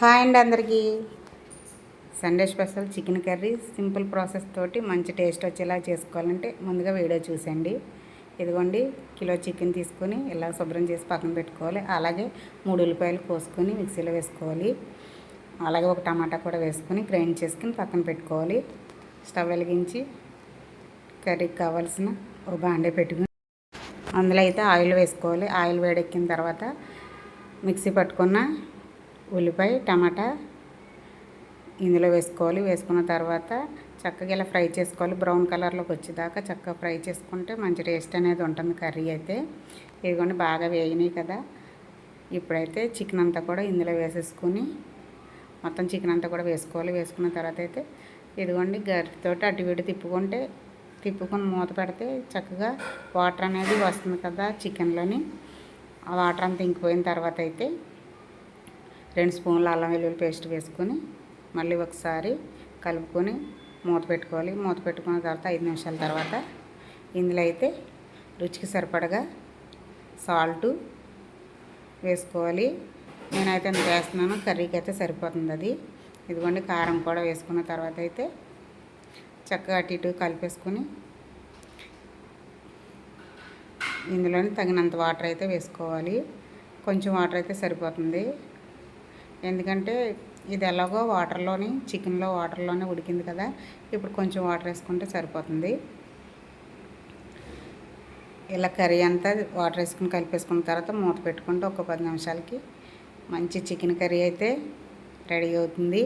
Hi అండి అందరికీ. Sunday special chicken curry simple process తోటి మంచి టేస్ట్ వచ్చేలా చేసుకోవాలంటే ముందుగా వీడియో చూసండి ఇదిగోండి కిలో చికెన్ తీసుకొని ఇలా శుభ్రం చేసి పక్కన పెట్టుకోవాలి. అలాగే మూడు ఉల్లిపాయలు కోసుకొని మిక్సీలో వేసుకోవాలి. అలాగే ఒక టమాటా కూడా వేసుకొని గ్రైండ్ చేసుకుని పక్కన పెట్టుకోవాలి. స్టవ్ వెలిగించి కర్రీకి కావాల్సిన ఒక బాండే పెట్టుకుని అందులో అయితే ఆయిల్ వేసుకోవాలి. ఆయిల్ వేడెక్కిన తర్వాత మిక్సీ పట్టుకున్న ఉల్లిపాయ టమాటా ఇందులో వేసుకోవాలి. వేసుకున్న తర్వాత చక్కగా ఇలా ఫ్రై చేసుకోవాలి. బ్రౌన్ కలర్లోకి వచ్చేదాకా చక్కగా ఫ్రై చేసుకుంటే మంచి టేస్ట్ అనేది ఉంటుంది కర్రీ అయితే. ఇదిగోండి బాగా వేగినాయి కదా. ఇప్పుడైతే చికెన్ అంతా కూడా ఇందులో వేసేసుకొని మొత్తం చికెన్ అంతా కూడా వేసుకోవాలి. వేసుకున్న తర్వాత అయితే ఇదిగోండి గరిటతోటి అటు ఇటు తిప్పుకుంటే తిప్పుకొని మూత పెడితే చక్కగా వాటర్ అనేది వస్తుంది కదా చికెన్లోని. ఆ వాటర్ అంతా ఇంకిపోయిన తర్వాత అయితే రెండు స్పూన్లు అల్లం వెల్లుల్లి పేస్ట్ వేసుకొని మళ్ళీ ఒకసారి కలుపుకొని మూత పెట్టుకోవాలి. మూత పెట్టుకున్న తర్వాత ఐదు నిమిషాల తర్వాత ఇందులో అయితే రుచికి సరిపడగా సాల్టు వేసుకోవాలి. నేనైతే ఎంత వేస్తున్నాను కర్రీకి అయితే సరిపోతుంది అది. ఇదిగోండి కారం కూడా వేసుకున్న తర్వాత అయితే చక్కగా అటు ఇటు కలిపేసుకొని ఇందులోని తగినంత వాటర్ అయితే వేసుకోవాలి. కొంచెం వాటర్ అయితే సరిపోతుంది. ఎందుకంటే ఇది ఎలాగో వాటర్లోని చికెన్లో వాటర్లోనే ఉడికింది కదా. ఇప్పుడు కొంచెం వాటర్ వేసుకుంటే సరిపోతుంది. ఇలా కర్రీ అంతా వాటర్ వేసుకుని కలిపేసుకున్న తర్వాత మూత పెట్టుకుంటే ఒక పది నిమిషాలకి మంచి చికెన్ కర్రీ అయితే రెడీ అవుతుంది.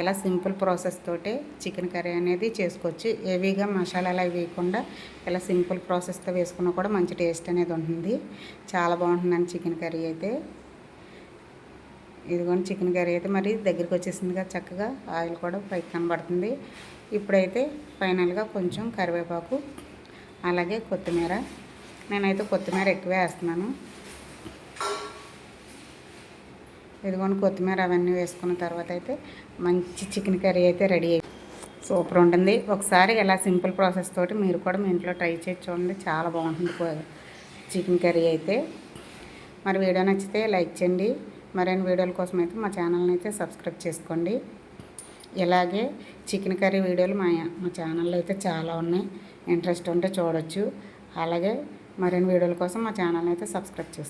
ఇలా సింపుల్ ప్రాసెస్ తోటే చికెన్ కర్రీ అనేది చేసుకోవచ్చు. హెవీగా మసాలాలు అవి వేయకుండా ఇలా సింపుల్ ప్రాసెస్తో వేసుకున్నా కూడా మంచి టేస్ట్ అనేది ఉంటుంది. చాలా బాగుంటుందండి చికెన్ కర్రీ అయితే. ఇదిగోండి చికెన్ కర్రీ అయితే మరి దగ్గరికి వచ్చేసిందిగా చక్కగా. ఆయిల్ కూడా పైకి కనబడుతుంది. ఇప్పుడైతే ఫైనల్గా కొంచెం కరివేపాకు అలాగే కొత్తిమీర. నేనైతే కొత్తిమీర ఎక్కువే వేస్తున్నాను. ఇదిగోండి కొత్తిమీర అవన్నీ వేసుకున్న తర్వాత అయితే మంచి చికెన్ కర్రీ అయితే రెడీ అయ్యి సూపర్ ఉంటుంది. ఒకసారి ఇలా సింపుల్ ప్రాసెస్ తోటి మీరు కూడా మీ ఇంట్లో ట్రై చేసి చూడండి. చాలా బాగుంటుంది చికెన్ కర్రీ అయితే. మరి వీడియో నచ్చితే లైక్ చేయండి. మరిన్ని వీడియోల కోసం అయితే మా ఛానల్ని అయితే సబ్స్క్రైబ్ చేసుకోండి. ఇలాగే చికెన్ కర్రీ వీడియోలు మా మా ఛానల్లో అయితే చాలా ఉన్నాయి. ఇంట్రెస్ట్ ఉంటే చూడొచ్చు. అలాగే మరిన్ని వీడియోల కోసం మా ఛానల్ని అయితే సబ్స్క్రైబ్ చేసుకోండి